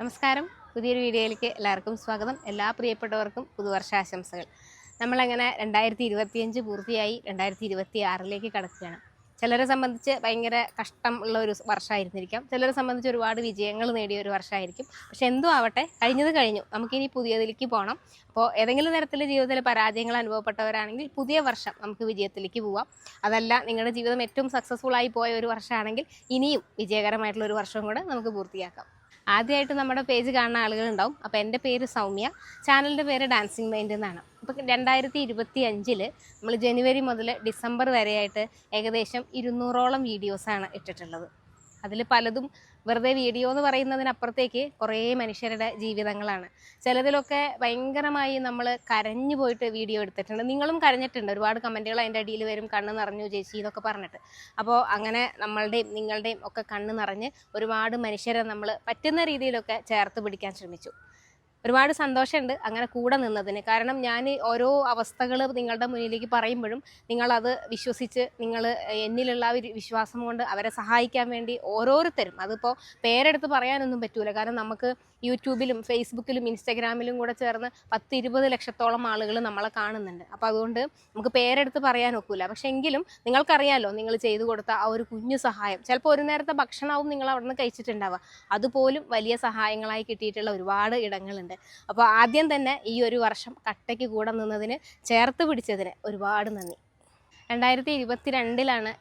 നമസ്കാരം. പുതിയൊരു വീഡിയോയിലേക്ക് എല്ലാവർക്കും സ്വാഗതം. എല്ലാ പ്രിയപ്പെട്ടവർക്കും പുതുവർഷാശംസകൾ. നമ്മളങ്ങനെ രണ്ടായിരത്തി ഇരുപത്തിയഞ്ച് പൂർത്തിയായി രണ്ടായിരത്തി ഇരുപത്തി ആറിലേക്ക് കടക്കുകയാണ്. ചിലരെ സംബന്ധിച്ച് ഭയങ്കര കഷ്ടം ഉള്ള ഒരു വർഷമായിരുന്നിരിക്കാം. ചിലരെ സംബന്ധിച്ച് ഒരുപാട് വിജയങ്ങൾ നേടിയ ഒരു വർഷമായിരിക്കും. പക്ഷെ എന്തോ ആവട്ടെ കഴിഞ്ഞത് കഴിഞ്ഞു. നമുക്കിനി പുതിയതിലേക്ക് പോകണം അപ്പോൾ ഏതെങ്കിലും തരത്തിൽ ജീവിതത്തിൽ പരാജയങ്ങൾ അനുഭവപ്പെട്ടവരാണെങ്കിൽ പുതിയ വർഷം നമുക്ക് വിജയത്തിലേക്ക് പോവാം. അതല്ല നിങ്ങളുടെ ജീവിതം ഏറ്റവും സക്സസ്ഫുൾ ആയി പോയ ഒരു വർഷമാണെങ്കിൽ ഇനിയും വിജയകരമായിട്ടുള്ള ഒരു വർഷം കൂടെ നമുക്ക് പൂർത്തിയാക്കാം. ആദ്യമായിട്ട് നമ്മുടെ പേജ് കാണുന്ന ആളുകളുണ്ടാവും. അപ്പോൾ എന്റെ പേര് സൗമ്യ. ചാനലിന്റെ പേര് ഡാൻസിങ് മൈൻഡ് എന്നാണ്. അപ്പോൾ രണ്ടായിരത്തി ഇരുപത്തി അഞ്ചിൽ നമ്മൾ ജനുവരി മുതൽ ഡിസംബർ വരെയായിട്ട് ഏകദേശം ഇരുന്നൂറോളം വീഡിയോസാണ് ഇട്ടിട്ടുള്ളത്. അതിൽ പലതും വെറുതെ വീഡിയോ എന്ന് പറയുന്നതിനപ്പുറത്തേക്ക് കുറേ മനുഷ്യരുടെ ജീവിതങ്ങളാണ്. ചിലതിലൊക്കെ ഭയങ്കരമായി നമ്മൾ കരഞ്ഞു പോയിട്ട് വീഡിയോ എടുത്തിട്ടുണ്ട്. നിങ്ങളും കരഞ്ഞിട്ടുണ്ട്. ഒരുപാട് കമന്റുകൾ അതിന്റെ അടിയിൽ വരും. കണ്ണ് നിറഞ്ഞു ചേച്ചി എന്നൊക്കെ പറഞ്ഞിട്ട്. അപ്പോൾ അങ്ങനെ നമ്മളുടെയും നിങ്ങളുടെയും ഒക്കെ കണ്ണ് നിറഞ്ഞ് ഒരുപാട് മനുഷ്യരെ നമ്മൾ പറ്റുന്ന രീതിയിലൊക്കെ ചേർത്ത് പിടിക്കാൻ ശ്രമിച്ചു. ഒരുപാട് സന്തോഷമുണ്ട് അങ്ങനെ കൂടെ നിന്നതിന്. കാരണം ഞാൻ ഓരോ അവസ്ഥകൾ നിങ്ങളുടെ മുന്നിലേക്ക് പറയുമ്പോഴും നിങ്ങളത് വിശ്വസിച്ച് നിങ്ങൾ എന്നിലുള്ള ഒരു വിശ്വാസം കൊണ്ട് അവരെ സഹായിക്കാൻ വേണ്ടി ഓരോരുത്തരും. അതിപ്പോൾ പേരെടുത്ത് പറയാനൊന്നും പറ്റൂല. കാരണം നമുക്ക് യൂട്യൂബിലും ഫേസ്ബുക്കിലും ഇൻസ്റ്റാഗ്രാമിലും കൂടെ ചേർന്ന് പത്ത് ഇരുപത് ലക്ഷത്തോളം ആളുകൾ നമ്മളെ കാണുന്നുണ്ട്. അപ്പോൾ അതുകൊണ്ട് നമുക്ക് പേരെടുത്ത് പറയാൻ ഒക്കില്ല പക്ഷേ എങ്കിലും നിങ്ങൾക്കറിയാലോ നിങ്ങൾ ചെയ്തു കൊടുത്ത ആ ഒരു കുഞ്ഞു സഹായം. ചിലപ്പോൾ ഒരു നേരത്തെ ഭക്ഷണവും നിങ്ങൾ അവിടെ നിന്ന് കഴിച്ചിട്ടുണ്ടാവുക അതുപോലും വലിയ സഹായങ്ങളായി കിട്ടിയിട്ടുള്ള ഒരുപാട് ഇടങ്ങളുണ്ട്. അപ്പോൾ ആദ്യം തന്നെ ഈ ഒരു വർഷം കട്ടയ്ക്ക് കൂടെ നിന്നതിന് ചേർത്ത് പിടിച്ചതിന് ഒരുപാട് നന്ദി. രണ്ടായിരത്തി ഇരുപത്തി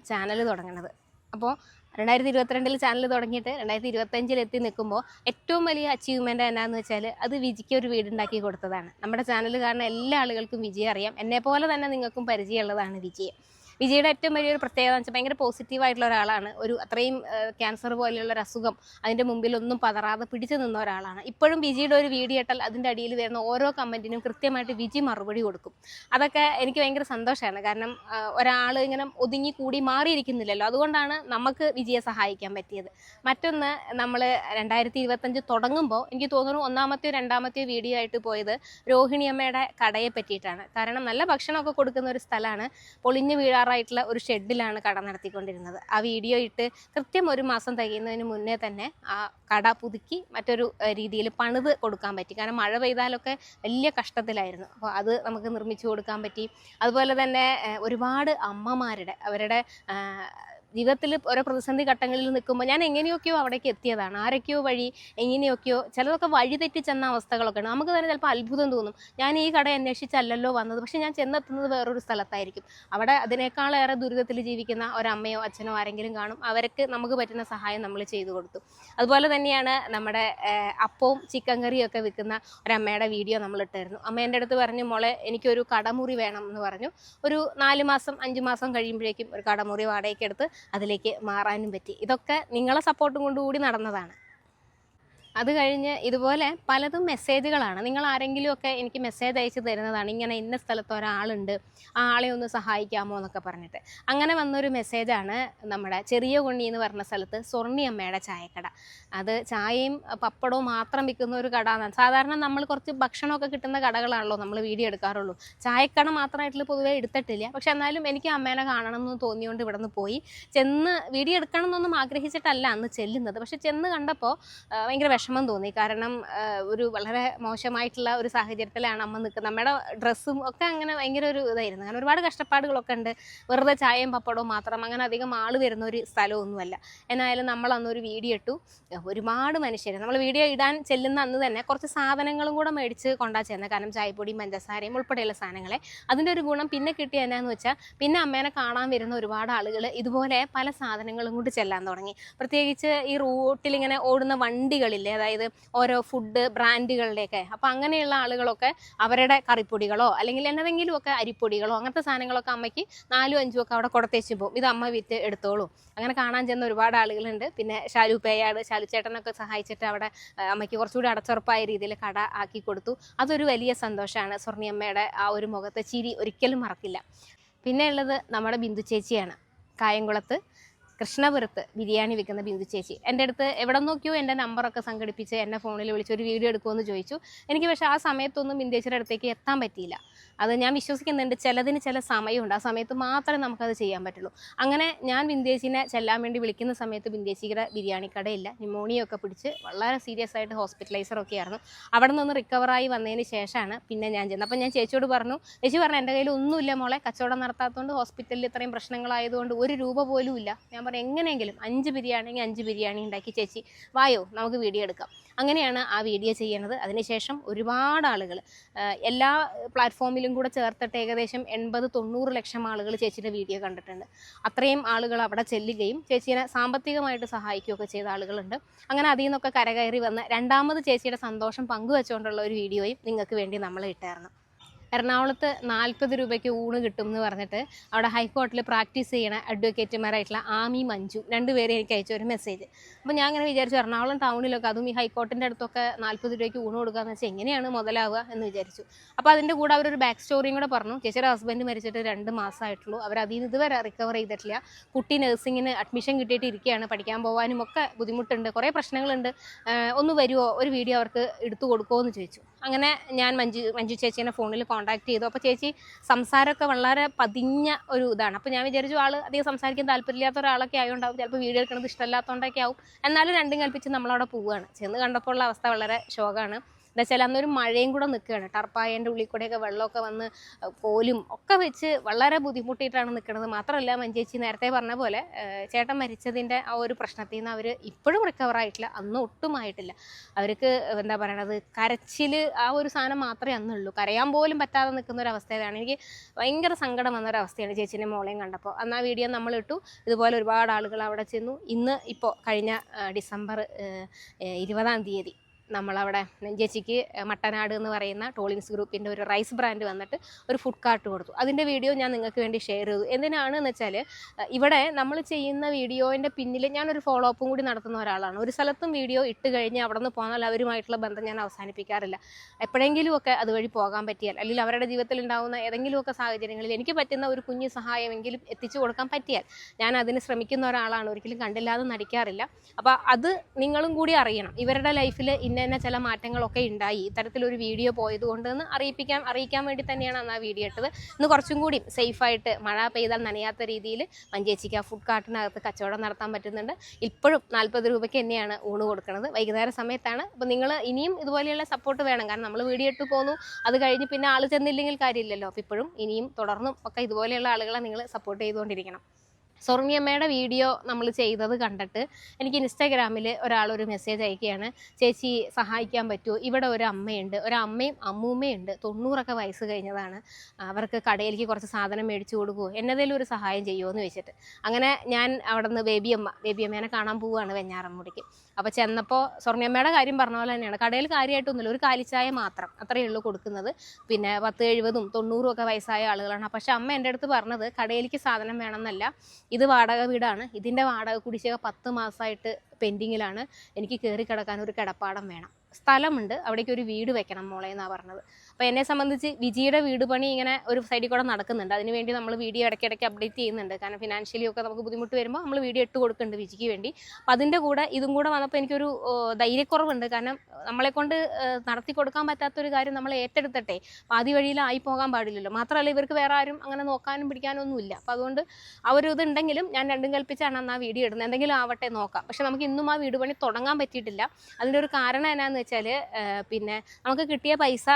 ചാനൽ തുടങ്ങുന്നത് അപ്പോൾ രണ്ടായിരത്തി ഇരുപത്തിരണ്ടിൽ ചാനൽ തുടങ്ങിയിട്ട് രണ്ടായിരത്തി ഇരുപത്തഞ്ചിൽ എത്തി നിൽക്കുമ്പോൾ ഏറ്റവും വലിയ അച്ചീവ്മെന്റ് എന്നാന്ന് വെച്ചാൽ അത് വിജിക്ക് ഒരു വീടുണ്ടാക്കി കൊടുത്തതാണ്. നമ്മുടെ ചാനൽ കാരണം എല്ലാ ആളുകൾക്കും വിജയം അറിയാം. എന്നെ പോലെ തന്നെ നിങ്ങൾക്കും പരിചയമുള്ളതാണ് വിജയം. വിജയുടെ ഏറ്റവും വലിയൊരു പ്രത്യേകത എന്ന് വെച്ചാൽ ഭയങ്കര പോസിറ്റീവ് ആയിട്ടുള്ള ഒരാളാണ്. ഒരു അത്രയും ക്യാൻസർ പോലെയുള്ള ഒരു അസുഖം അതിന്റെ മുമ്പിൽ ഒന്നും പതറാതെ പിടിച്ചു നിന്ന ഒരാളാണ്. ഇപ്പോഴും വിജിയുടെ ഒരു വീഡിയോ ഇട്ടാൽ അതിന്റെ അടിയിൽ വരുന്ന ഓരോ കമന്റിനും കൃത്യമായിട്ട് വിജി മറുപടി കൊടുക്കും. അതൊക്കെ എനിക്ക് ഭയങ്കര സന്തോഷമാണ് കാരണം ഒരാൾ ഇങ്ങനെ ഒതുങ്ങി കൂടി മാറിയിരിക്കുന്നില്ലല്ലോ. അതുകൊണ്ടാണ് നമുക്ക് വിജയെ സഹായിക്കാൻ പറ്റിയത്. മറ്റൊന്ന് നമ്മൾ രണ്ടായിരത്തി ഇരുപത്തഞ്ച് തുടങ്ങുമ്പോൾ എനിക്ക് തോന്നുന്നു ഒന്നാമത്തെയോ രണ്ടാമത്തെയോ വീഡിയോ ആയിട്ട് പോയത് രോഹിണിയമ്മയുടെ കടയെ പറ്റിയിട്ടാണ്. കാരണം നല്ല ഭക്ഷണമൊക്കെ കൊടുക്കുന്ന ഒരു സ്ഥലമാണ് പൊളിഞ്ഞു വീഴാറായിട്ടുള്ള ഒരു ഷെഡിലാണ് കട നടത്തിക്കൊണ്ടിരുന്നത്. ആ വീഡിയോ ഇട്ട് കൃത്യം ഒരു മാസം തികയുന്നതിന് മുന്നേ തന്നെ ആ കട പുതുക്കി മറ്റൊരു രീതിയിൽ പണിത് കൊടുക്കാൻ പറ്റി. കാരണം മഴ പെയ്താലൊക്കെ വലിയ കഷ്ടത്തിലായിരുന്നു. അപ്പോൾ അത് നമുക്ക് നിർമ്മിച്ചു കൊടുക്കാൻ പറ്റി. അതുപോലെ തന്നെ ഒരുപാട് അമ്മമാരുടെ അവരുടെ ജീവിതത്തിൽ ഓരോ പ്രതിസന്ധി ഘട്ടങ്ങളിൽ നിൽക്കുമ്പോൾ ഞാൻ എങ്ങനെയൊക്കെയോ അവിടേക്ക് എത്തിയതാണ്. ആരൊക്കെയോ വഴി എങ്ങനെയൊക്കെയോ ചിലതൊക്കെ വഴി തെറ്റി ചെന്ന അവസ്ഥകളൊക്കെ ഉണ്ട്. നമുക്ക് തന്നെ ചിലപ്പോൾ അത്ഭുതം തോന്നും. ഞാൻ ഈ കട അന്വേഷിച്ചല്ലല്ലോ വന്നത്. പക്ഷേ ഞാൻ ചെന്നെത്തുന്നത് വേറൊരു സ്ഥലത്തായിരിക്കും. അവിടെ അതിനേക്കാളേറെ ദുരിതത്തിൽ ജീവിക്കുന്ന ഒരമ്മയോ അച്ഛനോ ആരെങ്കിലും കാണും. അവർക്ക് നമുക്ക് പറ്റുന്ന സഹായം നമ്മൾ ചെയ്തു കൊടുത്തു. അതുപോലെ തന്നെയാണ് നമ്മുടെ അപ്പവും ചിക്കൻ കറിയും ഒക്കെ വിൽക്കുന്ന ഒരമ്മയുടെ വീഡിയോ നമ്മൾ ഇട്ടായിരുന്നു അമ്മ എന്റെ അടുത്ത് പറഞ്ഞു മോളെ എനിക്കൊരു കടമുറി വേണം എന്ന് പറഞ്ഞു. ഒരു നാല് മാസം അഞ്ച് മാസം കഴിയുമ്പോഴേക്കും ഒരു കടമുറി വാടകയ്ക്ക് എടുത്ത് അതിലേക്ക് മാറാനും പറ്റി. ഇതൊക്കെ നിങ്ങളെ സപ്പോർട്ടും കൊണ്ടുകൂടി നടന്നതാണ്. അത് കഴിഞ്ഞ് ഇതുപോലെ പലതും മെസ്സേജുകളാണ് നിങ്ങൾ ആരെങ്കിലും ഒക്കെ എനിക്ക് മെസ്സേജ് അയച്ചു തരുന്നതാണ്. ഇങ്ങനെ ഇന്ന സ്ഥലത്ത് ഒരാളുണ്ട്. ആ ആളെ ഒന്ന് സഹായിക്കാമോ എന്നൊക്കെ പറഞ്ഞിട്ട്. അങ്ങനെ വന്നൊരു മെസ്സേജാണ് നമ്മുടെ ചെറിയ കുണ്ണി എന്ന് പറഞ്ഞ സ്ഥലത്ത് സ്വർണി അമ്മയുടെ ചായക്കട. അത് ചായയും പപ്പടവും മാത്രം വിൽക്കുന്ന ഒരു കട എന്നാണ് സാധാരണ നമ്മൾ കുറച്ച് ഭക്ഷണമൊക്കെ കിട്ടുന്ന കടകളാണല്ലോ നമ്മൾ വീഡിയോ എടുക്കാറുള്ളൂ. ചായക്കട മാത്രമായിട്ടുള്ള പൊതുവേ എടുത്തിട്ടില്ല. പക്ഷെ എന്നാലും എനിക്ക് അമ്മേനെ കാണണം എന്ന് തോന്നിയോണ്ട് ഇവിടെ നിന്ന് പോയി. ചെന്ന് വീഡിയോ എടുക്കണം എന്നൊന്നും ആഗ്രഹിച്ചിട്ടല്ല അന്ന് ചെല്ലുന്നത്. പക്ഷെ ചെന്ന് കണ്ടപ്പോൾ ഭയങ്കര വിഷമം തോന്നി. കാരണം ഒരു വളരെ മോശമായിട്ടുള്ള ഒരു സാഹചര്യത്തിലാണ് അമ്മ നിൽക്കുന്നത്. നമ്മുടെ ഡ്രസ്സും ഒക്കെ അങ്ങനെ ഭയങ്കര ഒരു ഇതായിരുന്നു. അങ്ങനെ ഒരുപാട് കഷ്ടപ്പാടുകളൊക്കെ ഉണ്ട്. വെറുതെ ചായയും പപ്പടവും മാത്രം അങ്ങനെ അധികം ആൾ വരുന്ന ഒരു സ്ഥലമൊന്നുമല്ല. എന്നായാലും നമ്മൾ അന്നൊരു വീഡിയോ ഇട്ടു. ഒരുപാട് മനുഷ്യർ നമ്മൾ വീഡിയോ ഇടാൻ ചെല്ലുന്ന അന്ന് തന്നെ കുറച്ച് സാധനങ്ങളും കൂടെ മേടിച്ച് കൊണ്ടാ ചെയ്യുന്നത് കാരണം ചായപ്പൊടിയും പഞ്ചസാരയും ഉൾപ്പെടെയുള്ള സാധനങ്ങളെ. അതിന്റെ ഒരു ഗുണം പിന്നെ കിട്ടിയ എന്നാന്ന് വെച്ചാൽ പിന്നെ അമ്മേനെ കാണാൻ വരുന്ന ഒരുപാട് ആളുകൾ ഇതുപോലെ പല സാധനങ്ങളും കൊണ്ട് ചെല്ലാൻ തുടങ്ങി. പ്രത്യേകിച്ച് ഈ റൂട്ടിൽ ഇങ്ങനെ ഓടുന്ന വണ്ടികളില്ലേ അതായത് ഓരോ ഫുഡ് ബ്രാൻഡുകളുടെയൊക്കെ അപ്പോൾ അങ്ങനെയുള്ള ആളുകളൊക്കെ അവരുടെ കറിപ്പൊടികളോ അല്ലെങ്കിൽ എന്നതെങ്കിലും ഒക്കെ അരിപ്പൊടികളോ അങ്ങനത്തെ സാധനങ്ങളൊക്കെ അമ്മയ്ക്ക് നാലും അഞ്ചും ഒക്കെ അവിടെ കൊടുത്തേച്ച് പോകും. ഇത് അമ്മ വിറ്റ് എടുത്തോളൂ. അങ്ങനെ കാണാൻ ചെന്ന ഒരുപാട് ആളുകളുണ്ട്. പിന്നെ ഷാലു പേയാട് ഷാലു ചേട്ടനൊക്കെ സഹായിച്ചിട്ട് അവിടെ അമ്മയ്ക്ക് കുറച്ചുകൂടി അടച്ചുറപ്പായ രീതിയിൽ കട ആക്കി കൊടുത്തു. അതൊരു വലിയ സന്തോഷമാണ് സ്വർണിയമ്മയുടെ ആ ഒരു മുഖത്തെ ചിരി ഒരിക്കലും മറക്കില്ല. പിന്നെ ഉള്ളത് നമ്മുടെ ബിന്ദു ചേച്ചിയാണ് കായംകുളത്ത്. കൃഷ്ണപുരത്ത് ബിരിയാണി വെക്കുന്ന ബിന്ദു ചേച്ചി. എന്റെ അടുത്ത് എവിടെ നോക്കിയോ എന്റെ നമ്പറൊക്കെ സംഘടിപ്പിച്ച് എന്നെ ഫോണിൽ വിളിച്ച് ഒരു വീഡിയോ എടുക്കുമെന്ന് ചോദിച്ചു. എനിക്ക് പക്ഷേ ആ സമയത്തൊന്നും ബിന്ദു ചേച്ചിയുടെ അടുത്തേക്ക് എത്താൻ പറ്റിയില്ല. അത് ഞാൻ വിശ്വസിക്കുന്നുണ്ട് ചിലതിന് ചില സമയമുണ്ട്. ആ സമയത്ത് മാത്രമേ നമുക്കത് ചെയ്യാൻ പറ്റുള്ളൂ. അങ്ങനെ ഞാൻ ബിന്ദേച്ചിനെ ചെല്ലാൻ വേണ്ടി വിളിക്കുന്ന സമയത്ത് ബിന്ദേച്ചിയുടെ ബിരിയാണി കടയില്ല. ന്യൂമോണിയൊക്കെ പിടിച്ച് വളരെ സീരിയസ് ആയിട്ട് ഹോസ്പിറ്റലൈസറൊക്കെ ആയിരുന്നു. അവിടെ നിന്ന് റിക്കവറായി വന്നതിന് ശേഷമാണ് പിന്നെ ഞാൻ ചെന്നത്. അപ്പം ഞാൻ ചേച്ചിയോട് പറഞ്ഞു ചേച്ചി പറഞ്ഞു എന്റെ കയ്യിൽ ഒന്നുമില്ല മോളെ. കച്ചവടം നടത്താത്തതുകൊണ്ട് ഹോസ്പിറ്റലിൽ ഇത്രയും പ്രശ്നങ്ങളായതുകൊണ്ട് ഒരു രൂപ പോലും ഇല്ല. ഞാൻ പറഞ്ഞു എങ്ങനെയെങ്കിലും അഞ്ച് ബിരിയാണി അഞ്ച് ബിരിയാണി ഉണ്ടാക്കി ചേച്ചി. വായോ നമുക്ക് വീഡിയോ എടുക്കാം. അങ്ങനെയാണ് ആ വീഡിയോ ചെയ്യുന്നത് അതിനുശേഷം ഒരുപാട് ആളുകൾ എല്ലാ പ്ലാറ്റ്ഫോമിലും കൂടെ ചേർത്തിട്ട് ഏകദേശം എൺപത് തൊണ്ണൂറ് ലക്ഷം ആളുകൾ ചേച്ചിയുടെ വീഡിയോ കണ്ടിട്ടുണ്ട്. അത്രയും ആളുകൾ അവിടെ ചെല്ലുകയും ചേച്ചിയെ സാമ്പത്തികമായിട്ട് സഹായിക്കുകയൊക്കെ ചെയ്ത ആളുകളുണ്ട്. അങ്ങനെ അതിൽ നിന്നൊക്കെ കരകയറി വന്ന് രണ്ടാമത് ചേച്ചിയുടെ സന്തോഷം പങ്കുവെച്ചുകൊണ്ടുള്ള ഒരു വീഡിയോയും നിങ്ങൾക്ക് വേണ്ടി നമ്മൾ ഇട്ടായിരുന്നു എറണാകുളത്ത് നാൽപ്പത് രൂപയ്ക്ക് ഊണ് കിട്ടും എന്ന് പറഞ്ഞിട്ട് അവിടെ ഹൈക്കോർട്ടിൽ പ്രാക്ടീസ് ചെയ്യണ അഡ്വക്കേറ്റുമാരായിട്ടുള്ള ആമി മഞ്ജു രണ്ടുപേരെ എനിക്ക് അയച്ച ഒരു മെസ്സേജ്. അപ്പോൾ ഞാൻ അങ്ങനെ വിചാരിച്ചു എറണാകുളം ടൗണിലൊക്കെ അതും ഈ ഹൈക്കോർട്ടിന്റെ അടുത്തൊക്കെ നാൽപ്പത് രൂപയ്ക്ക് ഊണ് കൊടുക്കുക എന്ന് വെച്ചാൽ എങ്ങനെയാണ് മുതലാവുക എന്ന് വിചാരിച്ചു. അപ്പോൾ അതിന്റെ കൂടെ അവരൊരു ബാക്ക് സ്റ്റോറിയും കൂടെ പറഞ്ഞു. ചേച്ചിയുടെ ഹസ്ബൻഡ് മരിച്ചിട്ട് രണ്ട് മാസമായിട്ടുള്ളൂ അവർ അതിൽ നിന്ന് ഇതുവരെ റിക്കവർ ചെയ്തിട്ടില്ല. കുട്ടി നഴ്സിങ്ങിന് അഡ്മിഷൻ കിട്ടിയിട്ട് ഇരിക്കുകയാണ്. പഠിക്കാൻ പോകാനും ഒക്കെ ബുദ്ധിമുട്ടുണ്ട്. കുറേ പ്രശ്നങ്ങളുണ്ട്. ഒന്ന് വരുമോ ഒരു വീഡിയോ അവർക്ക് എടുത്തു കൊടുക്കുമോ എന്ന് ചോദിച്ചു. അങ്ങനെ ഞാൻ മഞ്ജു മഞ്ജു ചേച്ചീനെ ഫോണിൽ ചെയ്തു. അപ്പോൾ ചേച്ചി സംസാരമൊക്കെ വളരെ പതിഞ്ഞ ഒരു ഇതാണ്. അപ്പോൾ ഞാൻ വിചാരിച്ചു ആൾ അധികം സംസാരിക്കാൻ താല്പര്യമില്ലാത്ത ഒരാളൊക്കെ ആയതുകൊണ്ടാവും ചിലപ്പോൾ വീഡിയോ എടുക്കുന്നത് ഇഷ്ടമല്ലാത്തതുകൊണ്ടൊക്കെ ആവും. എന്നാലും രണ്ടും കൽപ്പിച്ച് നമ്മളവിടെ പോവുകയാണ്. ചെന്ന് കണ്ടപ്പോൾ ഉള്ള അവസ്ഥ വളരെ ശോകമാണ്. എന്താ വെച്ചാൽ അന്നൊരു മഴയും കൂടെ നിൽക്കുകയാണ്. ടർപ്പായന്റെ ഉള്ളിൽ കൂടെയൊക്കെ വെള്ളമൊക്കെ വന്ന് കോലും ഒക്കെ വെച്ച് വളരെ ബുദ്ധിമുട്ടിയിട്ടാണ് നിൽക്കുന്നത്. മാത്രമല്ല മഞ്ചേച്ചി നേരത്തെ പറഞ്ഞ പോലെ ചേട്ടൻ മരിച്ചതിന്റെ ആ ഒരു പ്രശ്നത്തിൽ നിന്ന് അവർ ഇപ്പോഴും റിക്കവർ ആയിട്ടില്ല. അന്ന് ഒട്ടും ആയിട്ടില്ല. അവർക്ക് എന്താ പറയണത്? കരച്ചിൽ ആ ഒരു സാധനം മാത്രമേ അന്നുള്ളൂ. കരയാൻ പോലും പറ്റാതെ നിൽക്കുന്ന ഒരു അവസ്ഥയിലാണ്. എനിക്ക് ഭയങ്കര സങ്കടം വന്ന ഒരു അവസ്ഥയാണ് ചേച്ചീന്റെ മോളെയും കണ്ടപ്പോൾ. അന്ന് ആ വീഡിയോ നമ്മൾ ഇട്ടു. ഇതുപോലെ ഒരുപാട് ആളുകൾ അവിടെ ചെന്നു. ഇന്ന് ഇപ്പോൾ കഴിഞ്ഞ ഡിസംബർ ഇരുപതാം തീയതി. നമ്മളവിടെ നെഞ്ചേച്ചിക്ക് മട്ടനാട് എന്ന് പറയുന്ന ടോളിൻസ് ഗ്രൂപ്പിന്റെ ഒരു റൈസ് ബ്രാൻഡ് വന്നിട്ട് ഒരു ഫുഡ് കാർട്ട് കൊടുത്തു. അതിന്റെ വീഡിയോ ഞാൻ നിങ്ങൾക്ക് വേണ്ടി ഷെയർ ചെയ്തു. എന്തിനാണെന്ന് വെച്ചാൽ ഇവിടെ നമ്മൾ ചെയ്യുന്ന വീഡിയോന്റെ പിന്നിൽ ഞാനൊരു ഫോളോ അപ്പും കൂടി നടത്തുന്ന ഒരാളാണ്. ഒരു സ്ഥലത്തും വീഡിയോ ഇട്ട് കഴിഞ്ഞ് അവിടെ നിന്ന് പോന്നാൽ അവരുമായിട്ടുള്ള ബന്ധം ഞാൻ അവസാനിപ്പിക്കാറില്ല. എപ്പോഴെങ്കിലുമൊക്കെ അതുവഴി പോകാൻ പറ്റിയാൽ അല്ലെങ്കിൽ അവരുടെ ജീവിതത്തിൽ ഉണ്ടാകുന്ന ഏതെങ്കിലുമൊക്കെ സാഹചര്യങ്ങളിൽ എനിക്ക് പറ്റുന്ന ഒരു കുഞ്ഞു സഹായമെങ്കിലും എത്തിച്ചു കൊടുക്കാൻ പറ്റിയാൽ ഞാൻ അതിന് ശ്രമിക്കുന്ന ഒരാളാണ്. ഒരിക്കലും കണ്ടില്ലാതെ നടിക്കാറില്ല. അപ്പോൾ അത് നിങ്ങളും കൂടി അറിയണം. ഇവരുടെ ലൈഫിൽ ഇന്ന ഇന്ന ചില മാറ്റങ്ങളൊക്കെ ഉണ്ടായി. ഇത്തരത്തിലൊരു വീഡിയോ പോയതുകൊണ്ട് എന്ന് അറിയിപ്പിക്കാൻ അറിയിക്കാൻ വേണ്ടി തന്നെയാണ് അന്ന് ആ വീഡിയോ ഇട്ടത്. ഇന്ന് കുറച്ചും കൂടി സേഫായിട്ട് മഴ പെയ്താൽ നനയാത്ത രീതിയിൽ മഞ്ചേച്ചിക്ക് ആ ഫുഡ് കാർട്ടിനകത്ത് കച്ചവടം നടത്താൻ പറ്റുന്നുണ്ട്. ഇപ്പോഴും നാൽപ്പത് രൂപയ്ക്ക് തന്നെയാണ് ഊണ് കൊടുക്കുന്നത് വൈകുന്നേര സമയത്താണ്. അപ്പോൾ നിങ്ങൾ ഇനിയും ഇതുപോലെയുള്ള സപ്പോർട്ട് വേണം. കാരണം നമ്മൾ വീഡിയോ ഇട്ട് പോന്നു. അത് കഴിഞ്ഞ് പിന്നെ ആൾ ചെന്നില്ലെങ്കിൽ കാര്യമില്ലല്ലോ. അപ്പോൾ ഇപ്പോഴും ഇനിയും തുടർന്നും ഒക്കെ ഇതുപോലെയുള്ള ആളുകളെ നിങ്ങൾ സപ്പോർട്ട് ചെയ്തുകൊണ്ടിരിക്കണം. സ്വർണിയമ്മയുടെ വീഡിയോ നമ്മൾ ചെയ്തത് കണ്ടിട്ട് എനിക്ക് ഇൻസ്റ്റാഗ്രാമിൽ ഒരാളൊരു മെസ്സേജ് അയക്കുകയാണ് ചേച്ചി സഹായിക്കാൻ പറ്റുമോ? ഇവിടെ ഒരു അമ്മയുണ്ട് ഒരു അമ്മയും അമ്മൂമ്മയുണ്ട് തൊണ്ണൂറൊക്കെ വയസ്സ് കഴിഞ്ഞതാണ് അവർക്ക് കടയിലേക്ക് കുറച്ച് സാധനം മേടിച്ചു കൊടുക്കുമോ എന്നതേലും ഒരു സഹായം ചെയ്യുമോ? എന്ന് വെച്ചിട്ട് അങ്ങനെ ഞാൻ അവിടെ നിന്ന് ബേബിയമ്മ ബേബിയമ്മേനെ കാണാൻ പോവുകയാണ് വെഞ്ഞാറമ്മൂടിക്ക്. അപ്പോൾ ചെന്നപ്പോൾ സ്വർണിയമ്മയുടെ കാര്യം പറഞ്ഞ പോലെ തന്നെയാണ് കടയിൽ കാര്യമായിട്ടൊന്നുമില്ല ഒരു കാലിച്ചായ മാത്രം അത്രയേ ഉള്ളൂ കൊടുക്കുന്നത്. പിന്നെ പത്ത് എഴുപതും തൊണ്ണൂറും ഒക്കെ വയസ്സായ ആളുകളാണ്. പക്ഷേ അമ്മ എന്റെ അടുത്ത് പറഞ്ഞത് കടയിലേക്ക് സാധനം വേണമെന്നല്ല ഇത് വാടക വീടാണ്. ഇതിന്റെ വാടക കുടിശ്ശിക പത്ത് മാസമായിട്ട് പെൻഡിങ്ങിലാണ്. എനിക്ക് കയറി കിടക്കാൻ ഒരു കിടപ്പാടം വേണം. സ്ഥലമുണ്ട്. അവിടേക്ക് ഒരു വീട് വെക്കണം മോളെ എന്നാണ് പറഞ്ഞത്. അപ്പോൾ എന്നെ സംബന്ധിച്ച് വിജിയുടെ വീട് പണി ഇങ്ങനെ ഒരു സൈഡിൽ കൂടെ നടക്കുന്നുണ്ട്. അതിനുവേണ്ടി നമ്മൾ വീഡിയോ ഇടയ്ക്കിടയ്ക്ക് അപ്ഡേറ്റ് ചെയ്യുന്നുണ്ട്. കാരണം ഫിനാൻഷ്യലി ഒക്കെ നമുക്ക് ബുദ്ധിമുട്ട് വരുമ്പോൾ നമ്മൾ വീഡിയോ ഇട്ട് കൊടുക്കുന്നുണ്ട് വിജിക്ക് വേണ്ടി. അപ്പോൾ അതിന്റെ കൂടെ ഇതും കൂടെ വന്നപ്പോൾ എനിക്കൊരു ധൈര്യക്കുറവുണ്ട്. കാരണം നമ്മളെ കൊണ്ട് നടത്തി കൊടുക്കാൻ പറ്റാത്തൊരു കാര്യം നമ്മൾ ഏറ്റെടുത്തട്ടെ പാതി വഴിയിലായി പോകാൻ പാടില്ലല്ലോ. മാത്രമല്ല ഇവർക്ക് വേറെ ആരും അങ്ങനെ നോക്കാനും പിടിക്കാനും ഒന്നുമില്ല അപ്പോൾ അതുകൊണ്ട് ആ ഒരു ഞാൻ രണ്ടും കൽപ്പിച്ചാണ് അന്ന് ആ വീഡിയോ ഇടുന്നത്. എന്തെങ്കിലും ആവട്ടെ നോക്കാം. പക്ഷെ നമുക്ക് ഇന്നും ആ വീട് പണി തുടങ്ങാൻ പറ്റിയിട്ടില്ല. അതിന്റെ ഒരു കാരണം എന്നാന്ന് വെച്ചാൽ പിന്നെ നമുക്ക് കിട്ടിയ പൈസ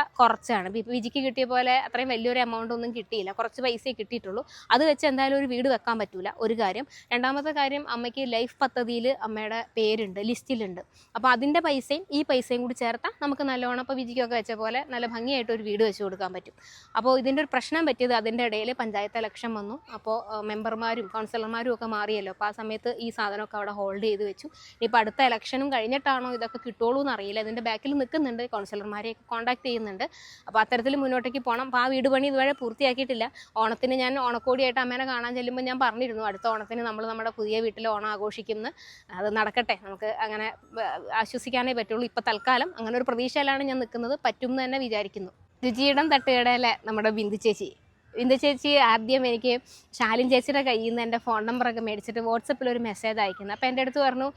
കുറച്ചാണ് വിജിക്ക് കിട്ടിയ പോലെ അത്രയും വലിയൊരു എമൗണ്ട് ഒന്നും കിട്ടിയില്ല. കുറച്ച് പൈസയെ കിട്ടിയിട്ടുള്ളൂ. അത് വെച്ച് എന്തായാലും ഒരു വീട് വെക്കാൻ പറ്റൂല. ഒരു കാര്യം രണ്ടാമത്തെ കാര്യം അമ്മയ്ക്ക് ലൈഫ് പദ്ധതിയിൽ അമ്മയുടെ പേരുണ്ട് ലിസ്റ്റിലുണ്ട്. അപ്പോൾ അതിന്റെ പൈസയും ഈ പൈസയും കൂടി ചേർത്താൽ നമുക്ക് നല്ലോണം ഇപ്പോൾ വിജിക്കൊക്കെ വെച്ച പോലെ നല്ല ഭംഗിയായിട്ട് ഒരു വീട് വെച്ച് കൊടുക്കാൻ പറ്റും. അപ്പോൾ ഇതിന്റെ ഒരു പ്രശ്നം പറ്റിയത് അതിന്റെ ഇടയിൽ പഞ്ചായത്ത് ഇലക്ഷൻ വന്നു. അപ്പോൾ മെമ്പർമാരും കൗൺസിലർമാരും ഒക്കെ മാറിയല്ലോ. അപ്പോൾ ആ സമയത്ത് ഈ സാധനമൊക്കെ അവിടെ ഹോൾഡ് ചെയ്ത് വെച്ചു. ഇനിയിപ്പോൾ അടുത്ത ഇലക്ഷനും കഴിഞ്ഞിട്ടാണോ ഇതൊക്കെ കിട്ടുള്ളൂ എന്നറിയില്ല ഇതിന്റെ ബാക്കിൽ നിൽക്കുന്നുണ്ട്. കൗൺസിലർമാരെയൊക്കെ കോൺടാക്ട് ചെയ്യുന്നുണ്ട്. അപ്പോൾ അത്തരത്തിൽ മുന്നോട്ടേക്ക് പോകണം അപ്പോൾ ആ വീട് പണി ഇതുവരെ പൂർത്തിയാക്കിയിട്ടില്ല. ഓണത്തിന് ഞാൻ ഓണക്കോടിയായിട്ട് അമ്മേനെ കാണാൻ ചെല്ലുമ്പോൾ ഞാൻ പറഞ്ഞിരുന്നു അടുത്ത ഓണത്തിന് നമ്മൾ നമ്മുടെ പുതിയ വീട്ടിൽ ഓണം ആഘോഷിക്കുന്നു. അത് നടക്കട്ടെ. നമുക്ക് അങ്ങനെ ആശ്വസിക്കാനേ പറ്റുള്ളൂ. ഇപ്പോൾ തൽക്കാലം അങ്ങനെ ഒരു പ്രതീക്ഷയിലാണ് ഞാൻ നിൽക്കുന്നത്. പറ്റും എന്ന് തന്നെ വിചാരിക്കുന്നു. രുചിയിടം തട്ടുകടയിലെ നമ്മുടെ ബിന്ദു ചേച്ചി? ഇന്ദു ചേച്ചി ആദ്യം എനിക്ക് ശാലിൻ ചേച്ചിയുടെ കയ്യിൽ നിന്ന് എന്റെ ഫോൺ നമ്പറൊക്കെ മേടിച്ചിട്ട് വാട്സപ്പിൽ ഒരു മെസ്സേജ് അയക്കുന്നത് അപ്പോൾ എന്റെ അടുത്ത് പറഞ്ഞു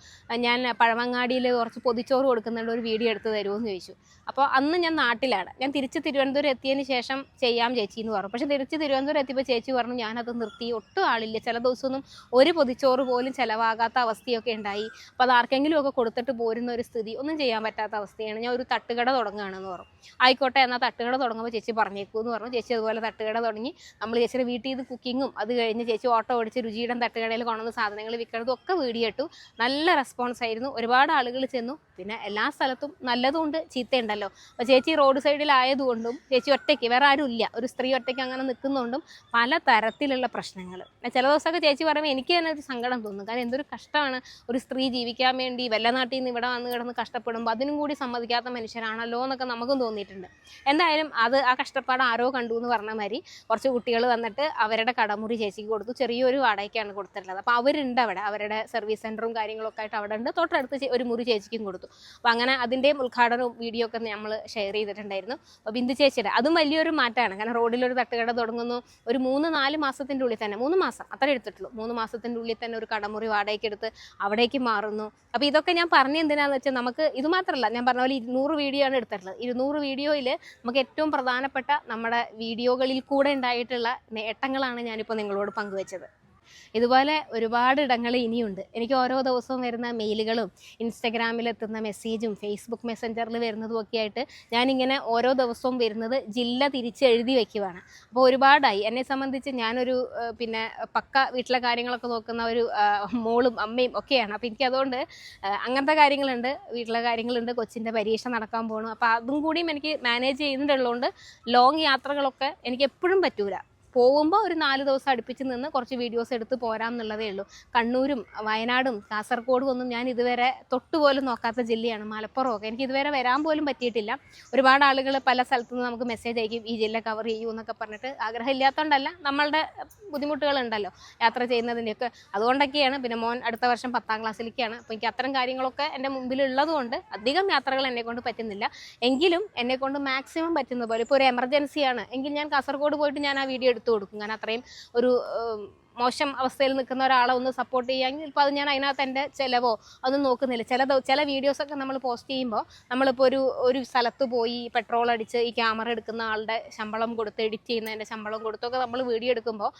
ഞാൻ പഴവങ്ങാടിയിൽ കുറച്ച് പൊതിച്ചോറ് കൊടുക്കുന്നുണ്ട് ഒരു വീഡിയോ എടുത്ത് തരുമെന്ന് ചോദിച്ചു. അപ്പോൾ അന്ന് ഞാൻ നാട്ടിലാണ്. ഞാൻ തിരിച്ച് തിരുവനന്തപുരം എത്തിയതിന് ശേഷം ചെയ്യാം ചേച്ചി എന്ന് പറഞ്ഞു. പക്ഷേ തിരിച്ച് തിരുവനന്തപുരം എത്തിയപ്പോൾ ചേച്ചി പറഞ്ഞു ഞാനത് നിർത്തി ഒട്ടും ആളില്ല. ചില ദിവസമൊന്നും ഒരു പൊതിച്ചോറ് പോലും ചിലവാകാത്ത അവസ്ഥയൊക്കെ ഉണ്ടായി. അപ്പോൾ അത് ആർക്കെങ്കിലും ഒക്കെ കൊടുത്തിട്ട് പോരുന്ന ഒരു സ്ഥിതി ഒന്നും ചെയ്യാൻ പറ്റാത്ത അവസ്ഥയാണ്. ഞാൻ ഒരു തട്ടുകട തുടങ്ങുകയാണെന്ന് പറഞ്ഞു. ആയിക്കോട്ടെ എന്നാൽ തട്ടുകട തുടങ്ങുമ്പോൾ ചേച്ചി പറഞ്ഞേക്കൂ എന്ന് പറഞ്ഞു. ചേച്ചി അതുപോലെ തട്ടുകട തുടങ്ങി. നമ്മൾ ചേച്ചിയുടെ വീട്ടിൽ നിന്ന് കുക്കിങ്ങും അത് കഴിഞ്ഞ് ചേച്ചി ഓട്ടോ ഓടിച്ച് രുചിയുടെ തട്ടുകടയിൽ കൊണ്ടുവന്ന സാധനങ്ങൾ വിൽക്കുന്നതും ഒക്കെ വീടിയിട്ടു നല്ല റെസ്പോൺസ് ആയിരുന്നു. ഒരുപാട് ആളുകൾ ചെന്നു. പിന്നെ എല്ലാ സ്ഥലത്തും നല്ലതുകൊണ്ട് ചീത്തയുണ്ടല്ലോ. അപ്പോൾ ചേച്ചി റോഡ് സൈഡിലായതുകൊണ്ടും ചേച്ചി ഒറ്റയ്ക്ക് വേറെ ആരും ഇല്ല. ഒരു സ്ത്രീ ഒറ്റയ്ക്ക് അങ്ങനെ നിൽക്കുന്നതുകൊണ്ടും പല തരത്തിലുള്ള പ്രശ്നങ്ങൾ. ചില ദിവസമൊക്കെ ചേച്ചി പറയുമ്പോൾ എനിക്ക് തന്നെ ഒരു സങ്കടം തോന്നും. കാരണം എന്തൊരു കഷ്ടമാണ് ഒരു സ്ത്രീ ജീവിക്കാൻ വേണ്ടി വല്ല നാട്ടിൽ നിന്ന് ഇവിടെ വന്ന് കിടന്ന് കഷ്ടപ്പെടുമ്പോൾ അതിനും കൂടി സമ്മതിക്കാത്ത മനുഷ്യരാണല്ലോ എന്നൊക്കെ നമുക്കും തോന്നിയിട്ടുണ്ട്. എന്തായാലും അത് ആ കഷ്ടപ്പാട് ആരോ കണ്ടു എന്ന് പറഞ്ഞ മാതിരി കുറച്ച് കുട്ടികൾ വന്നിട്ട് അവരുടെ കടമുറി ചേച്ചിക്ക് കൊടുത്തു. ചെറിയൊരു വാടകയ്ക്കാണ് കൊടുത്തിട്ടുള്ളത്. അപ്പോൾ അവരുണ്ട് അവിടെ. അവരുടെ സർവീസ് സെന്ററും കാര്യങ്ങളൊക്കെ ആയിട്ട് അവിടെ ഉണ്ട്. തൊട്ടടുത്ത് ഒരു മുറി ചേച്ചിക്കും കൊടുത്തു. അപ്പോൾ അങ്ങനെ അതിന്റെയും ഉദ്ഘാടനവും വീഡിയോ ഒക്കെ നമ്മൾ ഷെയർ ചെയ്തിട്ടുണ്ടായിരുന്നു. അപ്പോൾ ബിന്ദു ചേച്ചിയുടെ അതും വലിയൊരു മാറ്റമാണ്. കാരണം റോഡിലൊരു തട്ടുകട തുടങ്ങുന്നു. ഒരു മൂന്ന് നാല് മാസത്തിന്റെ ഉള്ളിൽ തന്നെ മൂന്ന് മാസം അത്ര എടുത്തിട്ടുള്ളൂ. മൂന്ന് മാസത്തിന്റെ ഉള്ളിൽ തന്നെ ഒരു കടമുറി വാടകയ്ക്ക് എടുത്ത് അവിടേക്ക് മാറുന്നു. അപ്പോൾ ഇതൊക്കെ ഞാൻ പറഞ്ഞ എന്തിനാണെന്ന് വെച്ചാൽ നമുക്ക് ഇത് മാത്രമല്ല ഞാൻ പറഞ്ഞ പോലെ ഇരുന്നൂറ് വീഡിയോ ആണ് എടുത്തിട്ടുള്ളത്. ഇരുന്നൂറ് വീഡിയോയിൽ നമുക്ക് ഏറ്റവും പ്രധാനപ്പെട്ട നമ്മുടെ വീഡിയോകളിൽ കൂടെ ഉണ്ടായിട്ടുള്ള നേട്ടങ്ങളാണ് ഞാനിപ്പോൾ നിങ്ങളോട് പങ്കുവച്ചത്. ഇതുപോലെ ഒരുപാട് ഇടങ്ങൾ ഇനിയുണ്ട്. എനിക്ക് ഓരോ ദിവസവും വരുന്ന മെയിലുകളും ഇൻസ്റ്റഗ്രാമിൽ എത്തുന്ന മെസ്സേജും ഫേസ്ബുക്ക് മെസ്സഞ്ചറിൽ വരുന്നതും ഒക്കെ ആയിട്ട് ഞാനിങ്ങനെ ഓരോ ദിവസവും വരുന്നത് ജില്ല തിരിച്ച് എഴുതി വയ്ക്കുവാണ് അപ്പോൾ ഒരുപാടായി. എന്നെ സംബന്ധിച്ച് ഞാനൊരു പിന്നെ പക്ക വീട്ടിലെ കാര്യങ്ങളൊക്കെ നോക്കുന്ന ഒരു മോളും അമ്മയും ഒക്കെയാണ്. അപ്പോൾ എനിക്ക് അതുകൊണ്ട് അങ്ങനത്തെ കാര്യങ്ങളുണ്ട് വീട്ടിലെ കാര്യങ്ങളുണ്ട് കൊച്ചിന്റെ പരീക്ഷ നടക്കാൻ പോകണം അപ്പോൾ അതും കൂടിയും എനിക്ക് മാനേജ് ചെയ്യുന്നുണ്ടുള്ളതുകൊണ്ട് ലോങ് യാത്രകളൊക്കെ എനിക്ക് എപ്പോഴും പറ്റൂല. പോകുമ്പോൾ ഒരു നാല് ദിവസം അടുപ്പിച്ച് നിന്ന് കുറച്ച് വീഡിയോസ് എടുത്ത് പോരാം എന്നുള്ളതേ ഉള്ളൂ. കണ്ണൂരും വയനാടും കാസർഗോഡും ഒന്നും ഞാൻ ഇതുവരെ തൊട്ടുപോലും നോക്കാത്ത ജില്ലയാണ്. മലപ്പുറമൊക്കെ. എനിക്ക് ഇതുവരെ വരാൻ പോലും പറ്റിയിട്ടില്ല. ഒരുപാട് ആളുകൾ പല സ്ഥലത്തു നിന്ന് നമുക്ക് മെസ്സേജ് അയക്കും ഈ ജില്ല കവർ ചെയ്യൂ എന്നൊക്കെ പറഞ്ഞിട്ട് ആഗ്രഹം ഇല്ലാത്തതുകൊണ്ടല്ല നമ്മളുടെ ബുദ്ധിമുട്ടുകളുണ്ടല്ലോ യാത്ര ചെയ്യുന്നതിന്റെയൊക്കെ അതുകൊണ്ടൊക്കെയാണ് പിന്നെ മോൻ അടുത്ത വർഷം പത്താം ക്ലാസ്സിലേക്കാണ്. അപ്പോൾ എനിക്ക് അത്തരം കാര്യങ്ങളൊക്കെ എന്റെ മുമ്പിലുള്ളതുകൊണ്ട് അധികം യാത്രകൾ എന്നെ കൊണ്ട് പറ്റുന്നില്ല. എങ്കിലും എന്നെ കൊണ്ട് മാക്സിമം പറ്റുന്ന പോലെ ഇപ്പോൾ ഒരു എമർജൻസിയാണ് എങ്കിൽ ഞാൻ കാസർഗോഡ് പോയിട്ട് ഞാൻ ആ വീഡിയോ എടുത്തു. കൊടുക്കും. കാരണം അത്രയും ഒരു മോശം അവസ്ഥയിൽ നിൽക്കുന്ന ഒരാളെ ഒന്ന് സപ്പോർട്ട് ചെയ്യാമെങ്കിൽ ഇപ്പോൾ അത് ഞാൻ അതിനകത്ത് എന്റെ ചിലവോ അതൊന്നും നോക്കുന്നില്ല. ചില ചില വീഡിയോസൊക്കെ നമ്മൾ പോസ്റ്റ് ചെയ്യുമ്പോൾ നമ്മളിപ്പോൾ ഒരു ഒരു സ്ഥലത്ത് പോയി പെട്രോൾ അടിച്ച് ഈ ക്യാമറ എടുക്കുന്ന ആളുടെ ശമ്പളം കൊടുത്ത് എഡിറ്റ് ചെയ്യുന്നതിന്റെ ശമ്പളം കൊടുത്തൊക്കെ നമ്മൾ വീഡിയോ എടുക്കുമ്പോൾ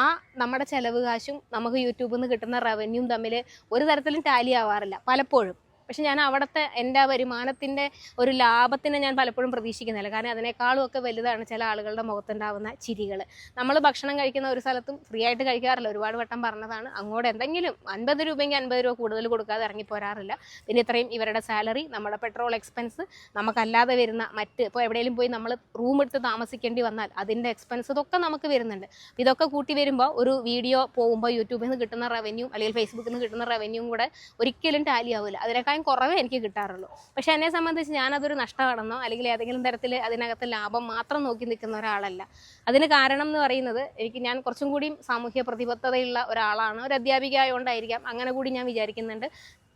ആ നമ്മുടെ ചിലവ് കാശും നമുക്ക് യൂട്യൂബിൽ നിന്ന് കിട്ടുന്ന റവന്യൂവും തമ്മിൽ ഒരു തരത്തിലും ടാലി ആവാറില്ല. പലപ്പോഴും. പക്ഷെ ഞാൻ അവിടുത്തെ എന്റെ വരുമാനത്തിന്റെ ഒരു ലാഭത്തിനെ ഞാൻ പലപ്പോഴും പ്രതീക്ഷിക്കുന്നില്ല. കാരണം അതിനേക്കാളും ഒക്കെ വലുതാണ് ചില ആളുകളുടെ മുഖത്തുണ്ടാവുന്ന ചിരികൾ. നമ്മൾ ഭക്ഷണം കഴിക്കുന്ന ഒരു സ്ഥലത്തും ഫ്രീ ആയിട്ട് കഴിക്കാറില്ല. ഒരുപാട് വട്ടം പറഞ്ഞതാണ് അങ്ങോട്ട് എന്തെങ്കിലും അൻപത് രൂപയെങ്കിൽ അൻപത് രൂപ കൂടുതൽ കൊടുക്കാതെ ഇറങ്ങി പോരാറില്ല. പിന്നെ ഇത്രയും ഇവരുടെ സാലറി നമ്മുടെ പെട്രോൾ എക്സ്പെൻസ് നമുക്കല്ലാതെ വരുന്ന മറ്റ് ഇപ്പോൾ എവിടെയെങ്കിലും പോയി നമ്മൾ റൂം എടുത്ത് താമസിക്കേണ്ടി വന്നാൽ അതിന്റെ എക്സ്പെൻസ് ഇതൊക്കെ നമുക്ക് വരുന്നുണ്ട്. ഇതൊക്കെ കൂട്ടി വരുമ്പോൾ ഒരു വീഡിയോ പോകുമ്പോൾ യൂട്യൂബിൽ നിന്ന് കിട്ടുന്ന റവന്യൂ അല്ലെങ്കിൽ ഫേസ്ബുക്കിൽ നിന്ന് കിട്ടുന്ന റവന്യൂവും കൂടെ ഒരിക്കലും ടാലി ആവില്ല അതിനേക്കാളും കുറവേ എനിക്ക് കിട്ടാറുള്ളൂ. പക്ഷെ എന്നെ സംബന്ധിച്ച് ഞാനതൊരു നഷ്ടമാണെന്നോ അല്ലെങ്കിൽ ഏതെങ്കിലും തരത്തിൽ അതിനകത്ത് ലാഭം മാത്രം നോക്കി നിൽക്കുന്ന ഒരാളല്ല. അതിന് കാരണം എന്ന് പറയുന്നത് എനിക്ക് ഞാൻ കുറച്ചും കൂടി സാമൂഹ്യ പ്രതിബദ്ധതയുള്ള ഒരാളാണ്. ഒരു അധ്യാപിക ആയതുകൊണ്ടായിരിക്കാം അങ്ങനെ കൂടി ഞാൻ വിചാരിക്കുന്നുണ്ട്.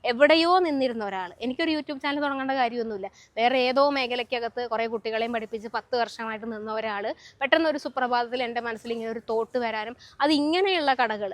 എവിടെയോ നിന്നിരുന്ന ഒരാൾ. എനിക്കൊരു യൂട്യൂബ് ചാനൽ തുടങ്ങേണ്ട കാര്യമൊന്നുമില്ല. വേറെ ഏതോ മേഖലയ്ക്കകത്ത് കുറേ കുട്ടികളെയും പഠിപ്പിച്ച് പത്ത് വർഷമായിട്ട് നിന്ന ഒരാൾ. പെട്ടെന്ന് ഒരു സുപ്രഭാതത്തിൽ എന്റെ മനസ്സിൽ ഇങ്ങനെ ഒരു തോട്ട് വരാനും അത് ഇങ്ങനെയുള്ള കടകൾ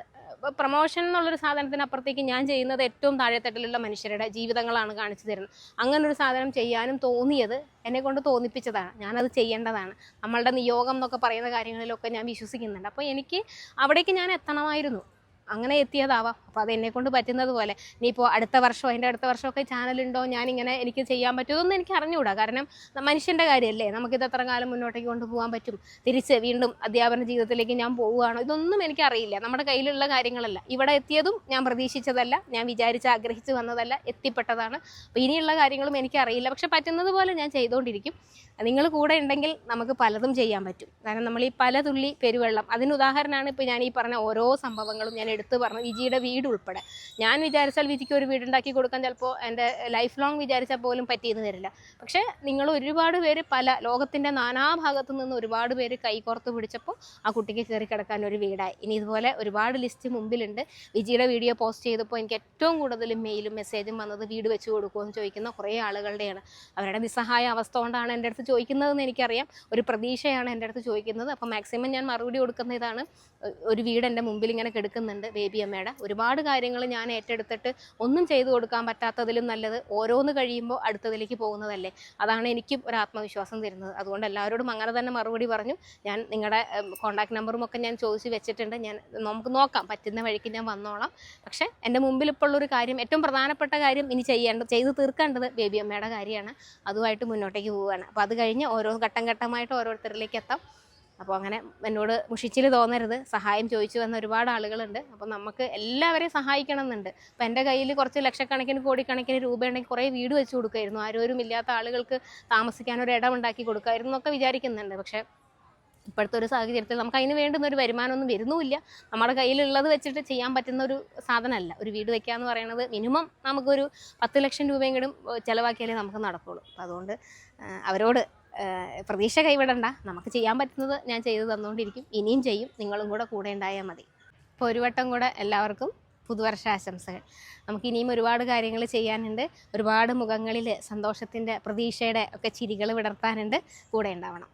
പ്രൊമോഷൻ എന്നുള്ളൊരു സാധനത്തിനപ്പുറത്തേക്ക് ഞാൻ ചെയ്യുന്നത് ഏറ്റവും താഴെത്തട്ടിലുള്ള മനുഷ്യരുടെ ജീവിതങ്ങളാണ് കാണിച്ചു തരുന്നത്. അങ്ങനെ ഒരു സാധനം ചെയ്യാനും തോന്നിയത് എന്നെ കൊണ്ട് തോന്നിപ്പിച്ചതാണ്. ഞാനത് ചെയ്യേണ്ടതാണ്. നമ്മളുടെ നിയോഗം എന്നൊക്കെ പറയുന്ന കാര്യങ്ങളിലൊക്കെ ഞാൻ വിശ്വസിക്കുന്നുണ്ട്. അപ്പോൾ എനിക്ക് അവിടേക്ക് ഞാൻ എത്തണമായിരുന്നു. അങ്ങനെ എത്തിയതാവാം. അപ്പോൾ അത് എന്നെ കൊണ്ട് പറ്റുന്നത് പോലെ. ഇനിയിപ്പോൾ അടുത്ത വർഷമോ അതിന്റെ അടുത്ത വർഷമൊക്കെ ചാനലുണ്ടോ ഞാനിങ്ങനെ എനിക്ക് ചെയ്യാൻ പറ്റുമോ? എനിക്ക് അറിഞ്ഞുകൂടാ കാരണം മനുഷ്യന്റെ കാര്യമല്ലേ നമുക്കിത് എത്ര കാലം മുന്നോട്ടേക്ക് കൊണ്ടുപോകാൻ പറ്റും? തിരിച്ച് വീണ്ടും അധ്യാപന ജീവിതത്തിലേക്ക് ഞാൻ പോവുകയാണോ? ഇതൊന്നും എനിക്കറിയില്ല നമ്മുടെ കയ്യിലുള്ള കാര്യങ്ങളല്ല. ഇവിടെ എത്തിയതും ഞാൻ പ്രതീക്ഷിച്ചതല്ല. ഞാൻ വിചാരിച്ച് ആഗ്രഹിച്ച് വന്നതല്ല. എത്തിപ്പെട്ടതാണ്. അപ്പോൾ ഇനിയുള്ള കാര്യങ്ങളും എനിക്കറിയില്ല പക്ഷെ പറ്റുന്നത് പോലെ ഞാൻ ചെയ്തുകൊണ്ടിരിക്കും നിങ്ങൾ കൂടെ ഉണ്ടെങ്കിൽ നമുക്ക് പലതും ചെയ്യാൻ പറ്റും. കാരണം നമ്മൾ ഈ പല തുള്ളി പെരുവെള്ളം. അതിന് ഉദാഹരണമാണ് ഇപ്പോൾ ഞാൻ ഈ പറഞ്ഞ ഓരോ സംഭവങ്ങളും ഞാൻ എടുത്തു പറഞ്ഞു വിജിയുടെ വീട് ഉൾപ്പെടെ. ഞാൻ വിചാരിച്ചാൽ വിജിക്ക് ഒരു വീടുണ്ടാക്കി കൊടുക്കാൻ ചിലപ്പോൾ എന്റെ ലൈഫ് ലോങ് വിചാരിച്ചാൽ പോലും പറ്റിയെന്ന് തരില്ല പക്ഷേ നിങ്ങൾ ഒരുപാട് പേര് പല ലോകത്തിന്റെ നാനാഭാഗത്തു നിന്ന് ഒരുപാട് പേര് കൈകോർത്ത് പിടിച്ചപ്പോൾ ആ കുട്ടിക്ക് കയറി കിടക്കാൻ ഒരു വീടായി. ഇനി ഇതുപോലെ ഒരുപാട് ലിസ്റ്റ് മുമ്പിലുണ്ട്. വിജിയുടെ വീഡിയോ പോസ്റ്റ് ചെയ്തപ്പോൾ എനിക്ക് ഏറ്റവും കൂടുതൽ മെയിലും മെസ്സേജും വന്നത് വീട് വെച്ച് കൊടുക്കുമെന്ന് ചോദിക്കുന്ന കുറേ ആളുകളുടെയാണ്. അവരുടെ നിസ്സഹായ അവസ്ഥ കൊണ്ടാണ് എന്റെ അടുത്ത് ചോദിക്കുന്നതെന്ന് എനിക്കറിയാം. ഒരു പ്രതീക്ഷയാണ് എന്റെ അടുത്ത് ചോദിക്കുന്നത്. അപ്പോൾ മാക്സിമം ഞാൻ മറുപടി കൊടുക്കുന്ന ഇതാണ്. ഒരു വീട് എന്റെ മുമ്പിൽ ഇങ്ങനെ കിടക്കുന്നുണ്ട്. ബേബി അമ്മയുടെ. ഒരുപാട് കാര്യങ്ങൾ ഞാൻ ഏറ്റെടുത്തിട്ട് ഒന്നും ചെയ്തു കൊടുക്കാൻ പറ്റാത്തതിലും നല്ലത് ഓരോന്ന് കഴിയുമ്പോൾ അടുത്തതിലേക്ക് പോകുന്നതല്ലേ. അതാണ് എനിക്കും ഒരു ആത്മവിശ്വാസം തരുന്നത്. അതുകൊണ്ട് എല്ലാവരോടും അങ്ങനെ തന്നെ മറുപടി പറഞ്ഞു. ഞാൻ നിങ്ങളുടെ കോൺടാക്ട് നമ്പറും ഒക്കെ ഞാൻ ചോദിച്ച് വെച്ചിട്ടുണ്ട്. ഞാൻ നമുക്ക് നോക്കാം. പറ്റുന്ന വഴിക്ക് ഞാൻ വന്നോളാം. പക്ഷേ എന്റെ മുമ്പിൽ ഇപ്പോൾ ഉള്ളൊരു കാര്യം ഏറ്റവും പ്രധാനപ്പെട്ട കാര്യം ഇനി ചെയ്യേണ്ടത് ചെയ്ത് തീർക്കേണ്ടത് ബേബി അമ്മയുടെ കാര്യമാണ്. അതുമായിട്ട് മുന്നോട്ടേക്ക് പോവുകയാണ്. അപ്പോൾ അത് കഴിഞ്ഞ് ഓരോ ഘട്ടം ഘട്ടമായിട്ട് ഓരോരുത്തരിലേക്ക് എത്താം. അപ്പോൾ അങ്ങനെ എന്നോട് മുഷിച്ചിൽ തോന്നരുത്. സഹായം ചോദിച്ചു വന്ന ഒരുപാട് ആളുകളുണ്ട്. അപ്പോൾ നമുക്ക് എല്ലാവരെയും സഹായിക്കണം എന്നുണ്ട് അപ്പോൾ എന്റെ കയ്യിൽ കുറച്ച് ലക്ഷക്കണക്കിന് കോടിക്കണക്കിന് രൂപ ഉണ്ടെങ്കിൽ കുറേ വീട് വെച്ച് കൊടുക്കുമായിരുന്നു. ആരോരും ഇല്ലാത്ത ആളുകൾക്ക് താമസിക്കാൻ ഒരു ഇടം ഉണ്ടാക്കി കൊടുക്കുമായിരുന്നു എന്നൊക്കെ വിചാരിക്കുന്നുണ്ട്. പക്ഷേ ഇപ്പോഴത്തെ ഒരു സാഹചര്യത്തിൽ നമുക്ക് അതിന് വേണ്ടുന്ന ഒരു വരുമാനമൊന്നും വരുന്നുമില്ല. നമ്മുടെ കയ്യിലുള്ളത് വെച്ചിട്ട് ചെയ്യാൻ പറ്റുന്ന ഒരു സാധനമല്ല. ഒരു വീട് വെക്കുക എന്ന് പറയുന്നത് മിനിമം നമുക്കൊരു പത്ത് ലക്ഷം രൂപയെങ്കിലും ചിലവാക്കിയാലേ നമുക്ക് നടക്കുള്ളൂ. അപ്പോൾ അതുകൊണ്ട് അവരോട് പ്രതീക്ഷ കൈവിടണ്ട. നമുക്ക് ചെയ്യാൻ പറ്റുന്നത് ഞാൻ ചെയ്തു തന്നുകൊണ്ടിരിക്കും. ഇനിയും ചെയ്യും. നിങ്ങളും കൂടെ കൂടെ ഉണ്ടായാൽ മതി. അപ്പോൾ ഒരു വട്ടം കൂടെ എല്ലാവർക്കും പുതുവർഷ ആശംസകൾ. നമുക്ക് ഇനിയും ഒരുപാട് കാര്യങ്ങൾ ചെയ്യാനുണ്ട്. ഒരുപാട് മുഖങ്ങളിൽ സന്തോഷത്തിന്റെ പ്രതീക്ഷയുടെ ഒക്കെ ചിരികൾ വിടർത്താനുണ്ട്. കൂടെ ഉണ്ടാവണം.